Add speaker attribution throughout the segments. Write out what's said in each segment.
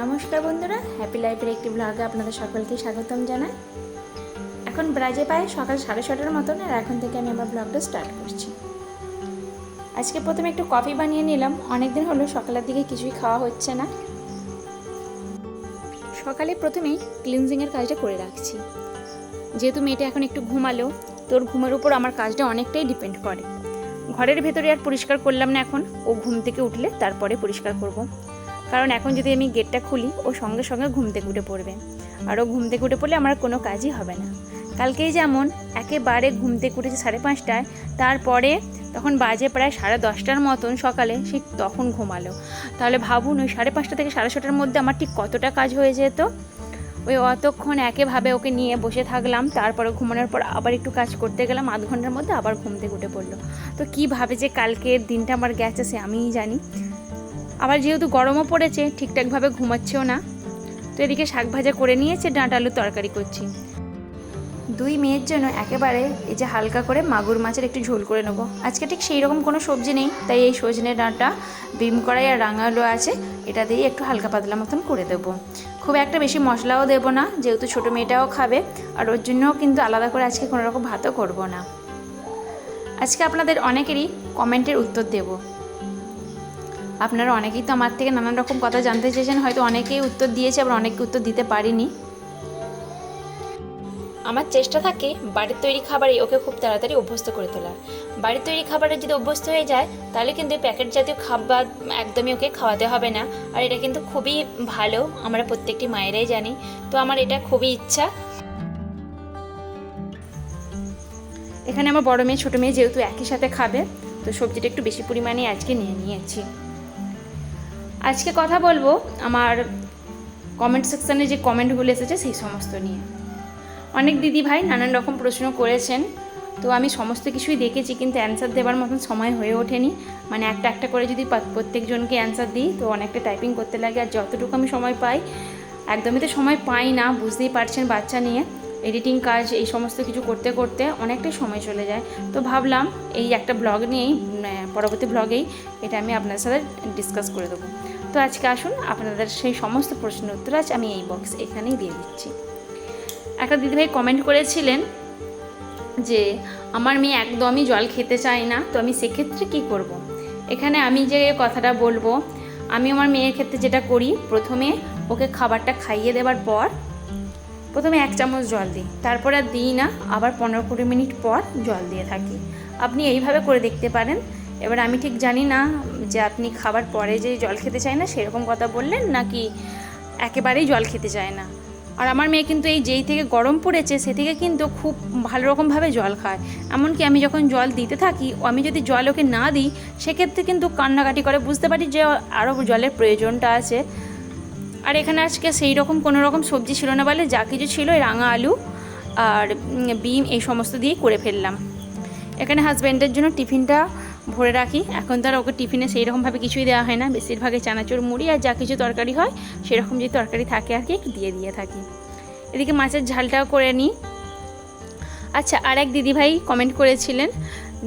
Speaker 1: নমস্কার বন্ধুরা হ্যাপি লাইফের একটি ব্লগে আপনাদের সকলকে স্বাগতম জানাই। এখন ব্রাজে পায় সকাল সাড়ে ছটার মতন আর এখন থেকে আমি আমার ব্লগটা স্টার্ট করছি। আজকে প্রথমে একটু কফি বানিয়ে নিলাম। অনেক দিন হলো সকালের দিকে কিছুই খাওয়া হচ্ছে না। সকালে প্রথমেই ক্লিনজিংয়ের কাজটা করে রাখছি। যেহেতু মেয়েটা এখন একটু ঘুমালো, তোর ঘুমের উপর আমার কাজটা অনেকটাই ডিপেন্ড করে। ঘরের ভেতরে আর পরিষ্কার করলাম না এখন, ও ঘুম থেকে উঠলে তারপরে পরিষ্কার করব। কারণ এখন যদি আমি গেটটা খুলি, ও সঙ্গে সঙ্গে ঘুম থেকে উঠে পড়বে। আর ও ঘুম থেকে উঠে পড়লে আমার কোনো কাজই হবে না। কালকেই যেমন একেবারে ঘুম থেকে উঠেছে সাড়ে পাঁচটায়, তারপরে তখন বাজে প্রায় সাড়ে দশটার মতন সকালে সে তখন ঘুমালো। তাহলে ভাবুন, ওই সাড়ে পাঁচটা থেকে সাড়ে ছটার মধ্যে আমার ঠিক কতটা কাজ হয়ে যেত? ওই অতক্ষণ একেভাবে ওকে নিয়ে বসে থাকলাম, তারপরে ঘুমানোর পর আবার একটু কাজ করতে গেলাম, আধ ঘণ্টার মধ্যে আবার ঘুম থেকে উঠে পড়ল। তো কীভাবে যে কালকের দিনটা আমার গেছে সে আমিই জানি। আবার যেহেতু গরমও পড়েছে, ঠিকঠাকভাবে ঘুমাচ্ছেও না। তো এদিকে শাক ভাজা করে নিয়েছে, ডাঁটা আলুর তরকারি করছি। দুই মেয়ের জন্য একেবারে এই যে হালকা করে মাগুর মাছের একটু ঝোল করে নেব। আজকে ঠিক সেই রকম কোনো সবজি নেই, তাই এই সজনে ডাঁটা, বিম কড়াই আর রাঙা আলু আছে, এটা দিয়ে একটু হালকা পাতলা মতন করে দেবো। খুব একটা বেশি মশলাও দেবো না, যেহেতু ছোটো মেয়েটাও খাবে, আর ওর জন্যও কিন্তু আলাদা করে আজকে কোনো রকম ভাতও করব না। আজকে আপনাদের অনেকেরই কমেন্টের উত্তর দেব। আপনারা অনেকেই তো আমার থেকে নানান রকম কথা জানতে চেয়েছেন হয়তো অনেকেই উত্তর দিয়েছে আবার অনেকে উত্তর দিতে পারিনি। আমার চেষ্টা থাকে বাড়ির তৈরি খাবারে ওকে খুব তাড়াতাড়ি অভ্যস্ত করে তোলার। বাড়ির তৈরি খাবারে যদি অভ্যস্ত হয়ে যায় তাহলে কিন্তু প্যাকেট জাতীয় খাবার একদমই ওকে খাওয়াতে হবে না। আর এটা কিন্তু খুবই ভালো আমরা প্রত্যেকটি মায়েরাই জানি। তো আমার এটা খুবই ইচ্ছা। এখানে আমার বড় মেয়ে ছোটো মেয়ে যেহেতু একই সাথে খাবে তো সবজিটা একটু বেশি পরিমাণে আজকে নিয়ে নিয়েছি। আজকে কথা বলব আমার কমেন্ট সেকশানে যে কমেন্টগুলো এসেছে সেই সমস্ত নিয়ে। অনেক দিদি ভাই নানান রকম প্রশ্ন করেছেন, তো আমি সমস্ত কিছুই দেখেছি কিন্তু অ্যান্সার দেওয়ার মতন সময় হয়ে ওঠেনি। মানে একটা একটা করে যদি প্রত্যেকজনকে অ্যান্সার দিই, তো অনেকটা টাইপিং করতে লাগে আর যতটুকু আমি সময় পাই, একদমই তো সময় পাই না, বুঝতেই পারছেন বাচ্চা নিয়ে। এডিটিং কাজ, এই সমস্ত কিছু করতে করতে অনেকটাই সময় চলে যায়। তো ভাবলাম এই একটা ব্লগ নিয়েই পরবর্তী ব্লগেই এটা আমি আপনার সাথে ডিসকাস করে দেবো। তো আজকে আসুন, আপনাদের সেই সমস্ত প্রশ্নের উত্তর আজ আমি এই বক্স এখানেই দিয়ে দিচ্ছি। একটা দিদিভাই কমেন্ট করেছিলেন যে, আমার মেয়ে একদমই জল খেতে চায় না, তো আমি সেক্ষেত্রে কী করব। এখানে আমি যে কথাটা বলব, আমি আমার মেয়ের ক্ষেত্রে যেটা করি, প্রথমে ওকে খাবারটা খাইয়ে দেওয়ার পর প্রথমে এক চামচ জল দিই, তারপর আর দিই না, আবার পনেরো কুড়ি মিনিট পর জল দিয়ে থাকি। আপনি এইভাবে করে দেখতে পারেন। এবার আমি ঠিক জানি না যে আপনি খাবার পরে যে জল খেতে চায় না, সেরকম কথা বললেন নাকি একেবারেই জল খেতে চায় না? আর আমার মেয়ে কিন্তু এই যেই থেকে গরম পড়েছে, সে থেকে কিন্তু খুব ভালো রকমভাবে জল খায়। এমনকি আমি যখন জল দিতে থাকি আমি যদি জল ওকে না দিই, সেক্ষেত্রে কিন্তু কান্নাকাটি করে। বুঝতে পারি যে আরও জলের প্রয়োজনটা আছে। আর এখানে আজকে সেই রকম কোনো রকম সবজি ছিল না বলে যা কিছু ছিল রাঙা আলু আর বিম, এই সমস্ত দিয়েই করে ফেললাম। এখানে হাজব্যান্ডের জন্য টিফিনটা ভরে রাখি। এখন তো আর ওকে টিফিনে সেই রকমভাবে কিছুই দেওয়া হয় না। বেশিরভাগই চানাচুর মুড়ি আর যা কিছু তরকারি হয়, সেরকম যে তরকারি থাকে আর কি, দিয়ে দিয়ে থাকি। এদিকে মাছের ঝালটাও করে নিই। আচ্ছা আর এক দিদিভাই কমেন্ট করেছিলেন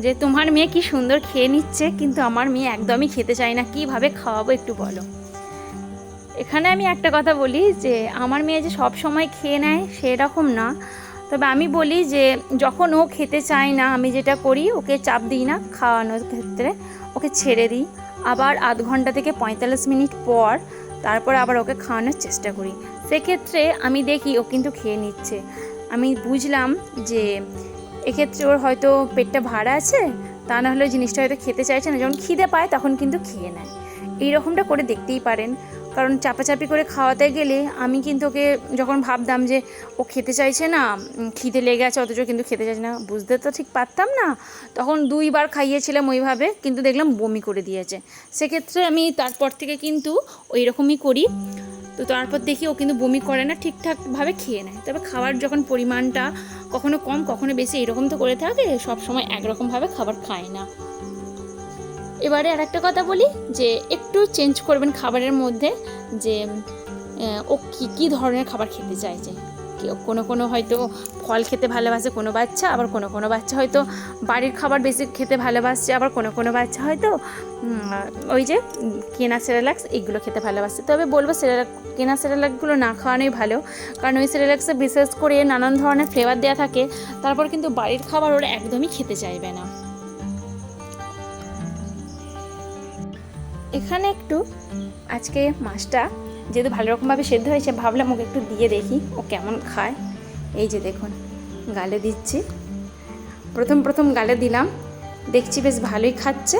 Speaker 1: যে, তোমার মেয়ে কি সুন্দর খেয়ে নিচ্ছে, কিন্তু আমার মেয়ে একদমই খেতে চায় না। কীভাবে খাওয়াবো একটু বলো? এখানে আমি একটা কথা বলি যে, আমার মেয়ে যে সব সময় খেয়ে নেয় সেরকম না। তবে আমি বলি যে, যখন ও খেতে চায় না, আমি যেটা করি, ওকে চাপ দিই না খাওয়ানোর ক্ষেত্রে, ওকে ছেড়ে দিই। আবার আধ ঘণ্টা থেকে পঁয়তাল্লিশ মিনিট পর, তারপর আবার ওকে খাওয়ানোর চেষ্টা করি। সেক্ষেত্রে আমি দেখি ও কিন্তু খেয়ে নিচ্ছে। আমি বুঝলাম যে, এক্ষেত্রে ওর হয়তো পেটটা ভাড়া আছে, তা না হলে জিনিসটা হয়তো খেতে চাইছে না। যখন খিদে পায়, তখন কিন্তু খেয়ে নেয়। এই রকমটা করে দেখতেই পারেন। কারণ চাপাচাপি করে খাওয়াতে গেলে আমি কিন্তু ওকে যখন ভাবতাম যে ও খেতে চাইছে না খিদে লেগে আছে, অথচ কিন্তু খেতে চাইছে না, বুঝতে তো ঠিক পারতাম না। তখন দুইবার খাইয়েছিলাম ওইভাবে, কিন্তু দেখলাম বমি করে দিয়েছে। সেক্ষেত্রে আমি তারপর থেকে কিন্তু ওই রকমই করি। তো তারপর দেখি ও কিন্তু বমি করে না, ঠিকঠাকভাবে খেয়ে নেয়। তবে খাবার যখন পরিমাণটা কখনো কম, কখনো বেশি, এরকম তো করে থাকে সব সময় একরকমভাবে খাবার খায় না। এবারে আর একটা কথা বলি, যে একটু চেঞ্জ করবেন খাবারের মধ্যে, যে ও কী কী ধরনের খাবার খেতে চাইছে। কোনো কোনো হয়তো ফল খেতে ভালোবাসে, কোনো বাচ্চা, আবার কোনো কোনো বাচ্চা হয়তো বাড়ির খাবার বেশি খেতে ভালোবাসছে, আবার কোনো কোনো বাচ্চা হয়তো ওই যে, কেনা সেরেলাক্স এইগুলো খেতে ভালোবাসে। তবে বলব সেরেলাক কেনা সেরেলাকগুলো না খাওয়ানোই ভালো। কারণ ওই সেরেলাক্সে বিশেষ করে নানান ধরনের ফ্লেভার দেওয়া থাকে, তারপর কিন্তু বাড়ির খাবার ওরা একদমই খেতে চাইবে না। এখানে একটু আজকে মাছটা যেহেতু ভালো রকমভাবে সেদ্ধ হয়েছে, ভাবলাম ওকে একটু দিয়ে দেখি ও কেমন খায়। এই যে দেখুন, গালে দিচ্ছি। প্রথম প্রথম গালে দিলাম, দেখছি বেশ ভালোই খাচ্ছে।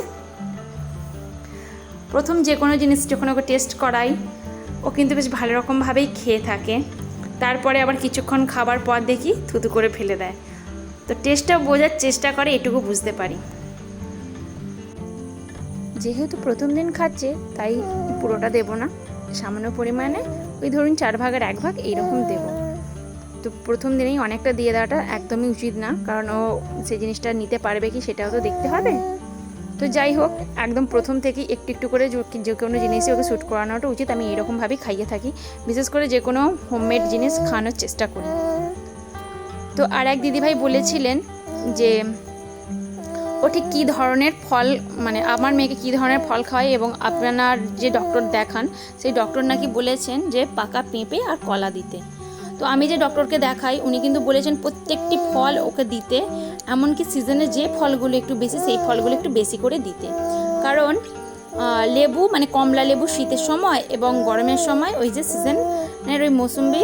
Speaker 1: প্রথম যে কোনো জিনিস যখন ওকে টেস্ট করাই, ও কিন্তু বেশ ভালো রকমভাবেই খেয়ে থাকে। তারপরে আবার কিছুক্ষণ খাবার পর দেখি থুতু করে ফেলে দেয়। তো টেস্টটা বোঝার চেষ্টা করে, এটুকু বুঝতে পারি। যেহেতু প্রথম দিন খাচ্ছে, তাই পুরোটা দেবো না। সামান্য পরিমাণে ওই ধরুন চার ভাগের এক ভাগ এইরকম দেবো। তো প্রথম দিনেই অনেকটা দিয়ে দেওয়াটা একদমই উচিত না, কারণ ও সে জিনিসটা নিতে পারবে কি সেটাও তো দেখতে হবে। তো যাই হোক, একদম প্রথম থেকেই একটু একটু করে যে- যে কোনো জিনিসই ওকে শ্যুট করানোটা উচিত। আমি এরকমভাবেই খাইয়ে থাকি। বিশেষ করে যে কোনো হোমমেড জিনিস খাওয়ানোর চেষ্টা করি। তো আর এক দিদিভাই বলেছিলেন যে ও ঠিক কী ধরনের ফল মানে আমার মেয়েকে কী ধরনের ফল খাওয়ায় এবং আপনার যে ডক্টর দেখান, সেই ডক্টর নাকি বলেছেন যে পাকা পেঁপে আর কলা দিতে। তো আমি যে ডক্টরকে দেখাই, উনি কিন্তু বলেছেন প্রত্যেকটি ফল ওকে দিতে, এমনকি সিজনে যে ফলগুলো একটু বেশি, সেই ফলগুলো একটু বেশি করে দিতে। কারণ লেবু মানে কমলা লেবু শীতের সময় এবং গরমের সময়, ওই যে সিজনের ওই মৌসুম্বি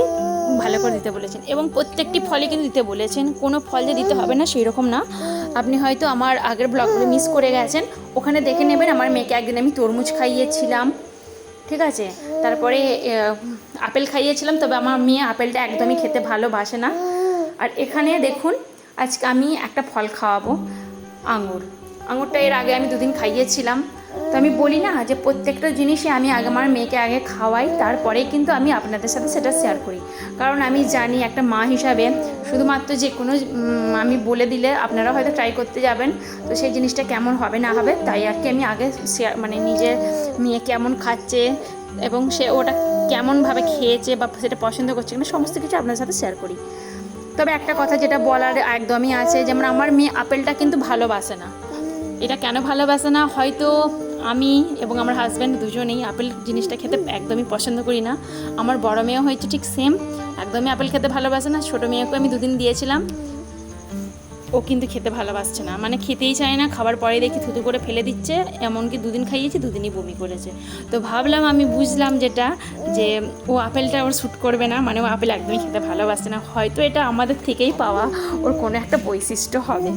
Speaker 1: ভালো করে দিতে বলেছেন। এবং প্রত্যেকটি ফলই কিন্তু দিতে বলেছেন। কোনো ফল যে দিতে হবে না সেই রকম না। আপনি হয়তো আমার আগের ব্লগগুলো মিস করে গেছেন। ওখানে দেখে নেবেন আমার মেয়েকে একদিন আমি তরমুজ খাইয়েছিলাম। ঠিক আছে? তারপরে আপেল খাইয়েছিলাম। তবে আমার মেয়ে আপেলটা একদমই খেতে ভালোবাসে না। আর এখানে দেখুন, আজকে আমি একটা ফল খাওয়াবো, আঙুর। আঙুরটা এর আগে আমি দুদিন খাইয়েছিলাম। তো আমি বলি না যে প্রত্যেকটা জিনিসই আমি আগে আমার মেয়েকে আগে খাওয়াই, তারপরে কিন্তু আমি আপনাদের সাথে সেটা শেয়ার করি। কারণ আমি জানি একটা মা হিসাবে শুধুমাত্র যে কোনো আমি বলে দিলে আপনারা হয়তো ট্রাই করতে যাবেন, তো সেই জিনিসটা কেমন হবে না হবে তাই আর কি আমি আগে শেয়ার মানে নিজের মেয়ে কেমন খাচ্ছে এবং সে ওটা কেমনভাবে খেয়েছে বা সেটা পছন্দ করছে কিনা সমস্ত কিছু আপনার সাথে শেয়ার করি। তবে একটা কথা যেটা বলার একদমই আছে, যেমন আমার মেয়ে আপেলটা কিন্তু ভালোবাসে না। এটা কেন ভালোবাসে না? হয়তো আমি এবং আমার হাজব্যান্ড দুজনেই আপেল জিনিসটা খেতে একদমই পছন্দ করি না। আমার বড় মেয়েও হয়েছে ঠিক সেম একদমই আপেল খেতে ভালোবাসে না। ছোটো মেয়েকে আমি দুদিন দিয়েছিলাম। ও কিন্তু খেতে ভালোবাসছে না। মানে খেতেই চায় না, খাবার পরে দেখি থুতু করে ফেলে দিচ্ছে, এমনকি দুদিন খাইয়েছি, দুদিনই বমি করেছে। তো ভাবলাম, আমি বুঝলাম যেটা, যে ও আপেলটা ওর শ্যুট করবে না মানে ও আপেল একদমই খেতে ভালোবাসে না। হয়তো এটা আমাদের থেকেই পাওয়া, ওর কোনো একটা বৈশিষ্ট্য হবে।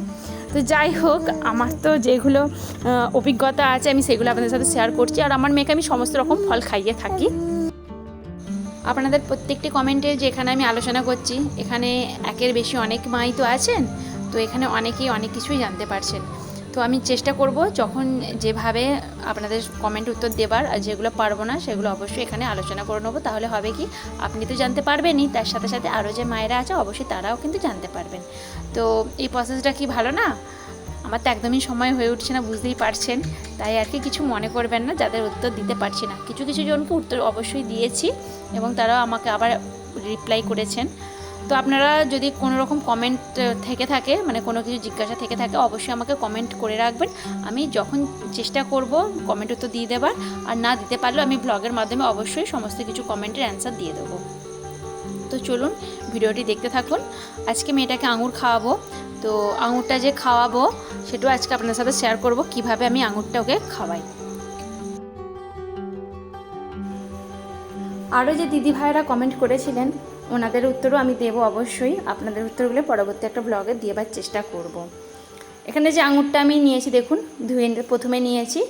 Speaker 1: তো যাই হোক, আমার তো যেগুলো অভিজ্ঞতা আছে, আমি সেগুলো আপনাদের সাথে শেয়ার করছি। আর আমার মেয়েকে আমি সমস্ত রকম ফল খাইয়ে থাকি। আপনাদের প্রত্যেকটি কমেন্টে যেখানে আমি আলোচনা করছি, এখানে একের বেশি অনেক মাই তো আছেন, তো এখানে অনেকেই অনেক কিছুই জানতে পারছেন। তো আমি চেষ্টা করব যখন যেভাবে আপনাদের কমেন্ট উত্তর দেবার, আর যেগুলো পারব না, সেগুলো অবশ্যই এখানে আলোচনা করে নেব। তাহলে হবে কি, আপনি তো জানতে পারবেনই, তার সাথে সাথে আরও যে মায়েরা আছে, অবশ্যই তারাও কিন্তু জানতে পারবেন। তো এই প্রসেসটা কি ভালো না? আমার তো একদমই সময় হয়ে উঠছে না, বুঝতেই পারছেন। তাই আর কি কিছু মনে করবেন না, যাদের উত্তর দিতে পারছি না। কিছু কিছু জনকে উত্তর অবশ্যই দিয়েছি এবং তারাও আমাকে আবার রিপ্লাই করেছেন। তো আপনারা যদি কোনো রকম কমেন্ট থেকে থাকে মানে কোনো কিছু জিজ্ঞাসা থেকে থাকে, অবশ্যই আমাকে কমেন্ট করে রাখবেন। আমি যখন চেষ্টা করব কমেন্ট উত্তর দিয়ে দেবার, আর না দিতে পারলেও আমি ব্লগের মাধ্যমে অবশ্যই সমস্ত কিছু কমেন্টের অ্যান্সার দিয়ে দেবো। তো চলুন, ভিডিওটি দেখতে থাকুন। আজকে মেয়েটাকে আঙুর খাওয়াবো। তো আঙুরটা যে খাওয়াবো, সেটাও আজকে আপনার সাথে শেয়ার করব, কীভাবে আমি আঙুরটা ওকে খাওয়াই। আরও যে দিদি ভাইয়েরা কমেন্ট করেছিলেন, ওনাদের উত্তরও আমি দেবো অবশ্যই। আপনাদের উত্তরগুলো পরবর্তী একটা ব্লগে দেবার চেষ্টা করব। এখানে যে আঙুরটা আমি নিয়েছি, দেখুন, ধুয়ে প্রথমে নিয়েছি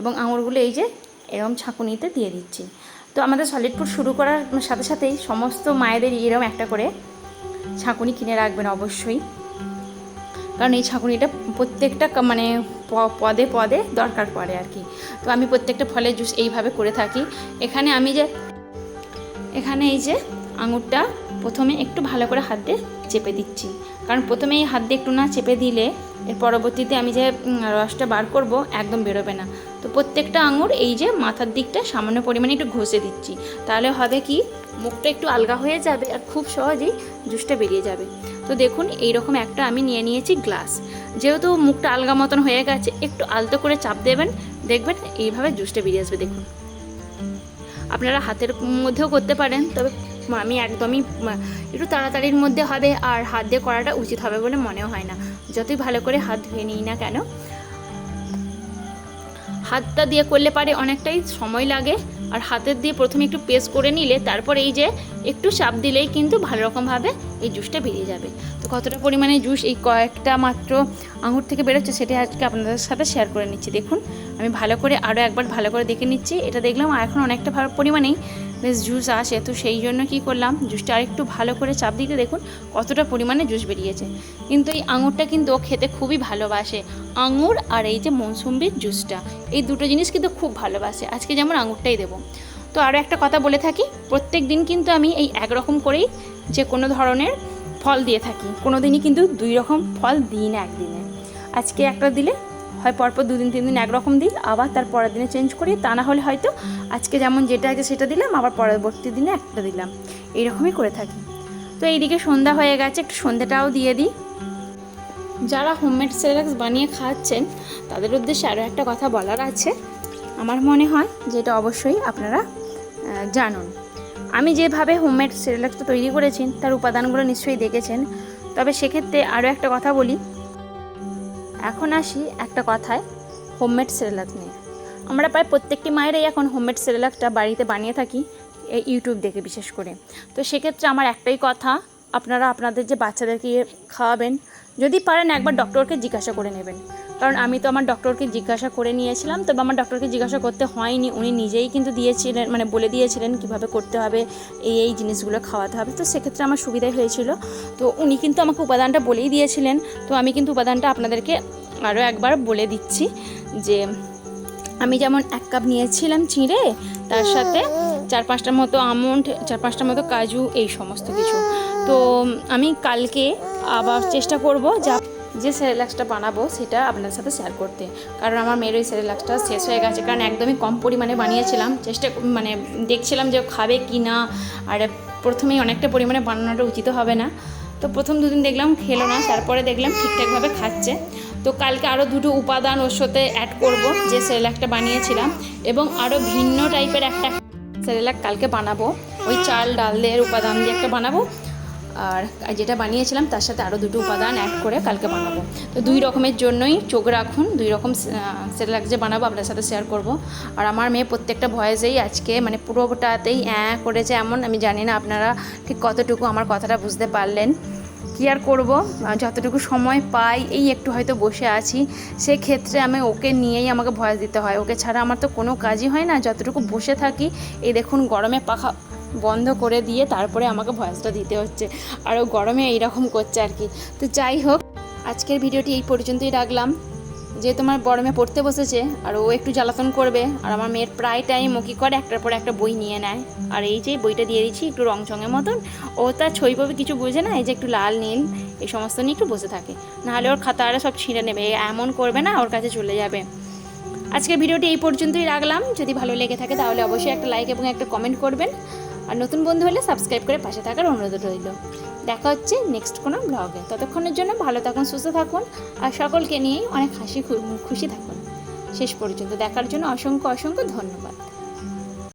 Speaker 1: এবং আঙুরগুলো এই যে এরম ছাঁকুনিতে দিয়ে দিচ্ছি। তো আমাদের সলিড ফুড শুরু করার সাথে সাথেই সমস্ত মায়েদের এরম একটা করে ছাঁকুনি কিনে রাখবেন অবশ্যই। কারণ এই ছাঁকুনিটা প্রত্যেকটা মানে পদে পদে দরকার পড়ে আর কি। তো আমি প্রত্যেকটা ফলের জুস এইভাবে করে থাকি। এখানে আমি যে, এখানে এই যে আঙুরটা প্রথমে একটু ভালো করে হাত দিয়ে চেপে দিচ্ছি। কারণ প্রথমে এই হাত দিয়ে একটু না চেপে দিলে এর পরবর্তীতে আমি যে রসটা বার করব একদম বেরোবে না। তো প্রত্যেকটা আঙুর এই যে মাথার দিকটা সামান্য পরিমাণে একটু ঘষে দিচ্ছি। তাহলে হবে কি, মুখটা একটু আলগা হয়ে যাবে আর খুব সহজেই জুসটা বেরিয়ে যাবে। তো দেখুন, এইরকম একটা আমি নিয়ে নিয়েছি গ্লাস। যেহেতু মুখটা আলগা মতন হয়ে গেছে, একটু আলতো করে চাপ দেবেন। দেখবেন এইভাবে জুসটা বেরিয়ে আসবে, দেখুন। আপনারা হাতের মধ্যেও করতে পারেন, তবে আমি একদমই একটু তাড়াতাড়ির মধ্যে হবে আর হাত দিয়ে করাটা উচিত হবে বলে মনে হয় না। যতই ভালো করে হাত ধুয়ে নিই না কেন, হাতটা দিয়ে করলে পারে অনেকটাই সময় লাগে। আর হাতের দিয়ে প্রথমে একটু পেস্ট করে নিলে তারপর এই যে একটু চাপ দিলেই কিন্তু ভালো রকমভাবে এই জুসটা বেরিয়ে যাবে। তো কতটা পরিমাণে জুস এই কয়েকটা মাত্র আঙুর থেকে বেরোচ্ছে সেটা আজকে আপনাদের সাথে শেয়ার করে নিচ্ছি। দেখুন, আমি ভালো করে আরও একবার ভালো করে দেখে নিচ্ছি। এটা দেখলাম, আর এখন অনেকটা ভালো পরিমাণেই বেশ জুস আসে। তো সেই জন্য কি করলাম, জুসটা আরেকটু ভালো করে চাপ দিতে দেখুন, কতটা পরিমাণে জুস বেরিয়েছে। কিন্তু এই আঙুরটা কিন্তু ও খেতে খুবই ভালোবাসে। আঙুর আর এই যে মৌসুম্বির জুসটা, এই দুটো জিনিস কিন্তু খুব ভালোবাসে। আজকে যেমন আঙুরটাই দেবো। তো আরও একটা কথা বলে থাকি, প্রত্যেক দিন কিন্তু আমি এই একরকম করেই যে কোনো ধরনের ফল দিয়ে থাকি। কোনো দিনই কিন্তু দুই রকম ফল দিই না একদিনে। আজকে একটা দিলে হয় পরপর দুদিন তিন দিন একরকম দিই, আবার তার পরের দিনে চেঞ্জ করি, তা না হলে হয়তো আজকে যেমন যেটা আছে সেটা দিলাম, আবার পরবর্তী দিনে একটা দিলাম। এইরকমই করে থাকি। তো এইদিকে সন্ধ্যা হয়ে গেছে, একটু সন্ধ্যাটাও দিয়ে দিই। যারা হোমমেড সেরেলাক্স বানিয়ে খাচ্ছেন, তাদের উদ্দেশ্যে আরও একটা কথা বলার আছে। আমার মনে হয় যেটা অবশ্যই আপনারা জানুন। আমি যেভাবে হোমমেড সেরেলাক্সটা তৈরি করেছি, তার উপাদানগুলো নিশ্চয়ই দেখেছেন। তবে সেক্ষেত্রে আরও একটা কথা বলি। এখন আসি একটা কথায় হোমমেড সেরেলাক্স নিয়ে। আমরা প্রায় প্রত্যেকটি মায়েরাই এখন হোমমেড সেরেলাক্সটা বাড়িতে বানিয়ে থাকি এই ইউটিউব দেখে বিশেষ করে। তো সেক্ষেত্রে আমার একটাই কথা আপনারা আপনাদের যে বাচ্চাদেরকে ইয়ে খাওয়াবেন, যদি পারেন একবার ডক্টরকে জিজ্ঞাসা করে নেবেন। কারণ আমি তো আমার ডক্টরকে জিজ্ঞাসা করে নিয়েছিলাম, তবে আমার ডক্টরকে জিজ্ঞাসা করতে হয়নি। উনি নিজেই কিন্তু দিয়েছিলেন মানে বলে দিয়েছিলেন কীভাবে করতে হবে, এই এই জিনিসগুলো খাওয়াতে হবে। তো সেক্ষেত্রে আমার সুবিধাই হয়েছিল। তো উনি কিন্তু আমাকে উপাদানটা বলেই দিয়েছিলেন। তো আমি কিন্তু উপাদানটা আপনাদেরকে আরও একবার বলে দিচ্ছি যে, আমি যেমন এক কাপ নিয়েছিলাম চিঁড়ে তার সাথে চার পাঁচটার মতো আমন্ড, চার পাঁচটার মতো কাজু, এই সমস্ত কিছু। তো আমি কালকে আবার চেষ্টা করব যা যে সেরেলাক্সটা বানাবো সেটা আপনাদের সাথে শেয়ার করতে। কারণ আমার মেয়ের ওই সেরেলাক্সটা শেষ হয়ে গেছে। কারণ একদমই কম পরিমাণে বানিয়েছিলাম। চেষ্টা মানে দেখছিলাম যে খাবে কি না। আর প্রথমেই অনেকটা পরিমাণে বানানোটা উচিত হবে না। তো প্রথম দুদিন দেখলাম খেলো না। তারপরে দেখলাম ঠিকঠাকভাবে খাচ্ছে। তো কালকে আরও দুটো উপাদান ওর সাথে অ্যাড করব, যে সেরেলাকটা বানিয়েছিলাম এবং আরও ভিন্ন টাইপের একটা সেরেলাক কালকে বানাবো। ওই চাল, ডাল দিয়ে উপাদান দিয়ে একটা বানাবো। আর যেটা বানিয়েছিলাম তার সাথে আরও দুটো উপাদান অ্যাড করে কালকে বানাবো। তো দুই রকমের জন্যই চোখ রাখুন, দুই রকম সেরেলাক যে বানাবো আপনার সাথে শেয়ার করব। আর আমার মেয়ে প্রত্যেকটা ভয়েসেই আজকে মানে পুরোটাতেই, অ্যাঁ, করেছে এমন? আমি জানি না, আপনারা ঠিক কতটুকু আমার কথাটা বুঝতে পারলেন। কী আর করব? যতটুকু সময় পাই, এই একটু হয়তো বসে আছি। সেক্ষেত্রে আমি ওকে নিয়েই আমাকে ভয়েস দিতে হয়। ওকে ছাড়া আমার তো কোনো কাজই হয় না। যতটুকু বসে থাকি, এই দেখুন গরমে পাখা বন্ধ করে দিয়ে তারপরে আমাকে ভয়েসটা দিতে হচ্ছে। আরও গরমে এইরকম করছে আর কি। তো যাই হোক, আজকের ভিডিওটি এই পর্যন্তই রাখলাম। যে তোমার বড় মেয়ে পড়তে বসেছে আর ও একটু জ্বালাতন করবে, আর আমার মেয়ের প্রায় টাইম ও কী করে? একটার পর একটা বই নিয়ে নেয়। আর এই যে বইটা দিয়ে দিচ্ছি একটু রং চঙের মতন, ও তার ছই পবি কিছু বোঝে না, এই যে একটু লাল, নীল, এই সমস্ত নিয়ে একটু বসে থাকে। নাহলে ওর খাতাটা সব ছিঁড়ে নেবে এমন করবে না, ওর কাছে চলে যাবে। আজকের ভিডিওটি এই পর্যন্তই রাখলাম। যদি ভালো লেগে থাকে তাহলে অবশ্যই একটা লাইক এবং একটা কমেন্ট করবেন। আর নতুন বন্ধু হলে সাবস্ক্রাইব করে পাশে থাকার অনুরোধ রইল। দেখা হচ্ছে নেক্সট কোনো ব্লগে ততক্ষণের জন্য ভালো থাকুন, সুস্থ থাকুন, আর সকলকে নিয়েই অনেক হাসি খুশি থাকুন। শেষ পর্যন্ত দেখার জন্য অসংখ্য অসংখ্য ধন্যবাদ।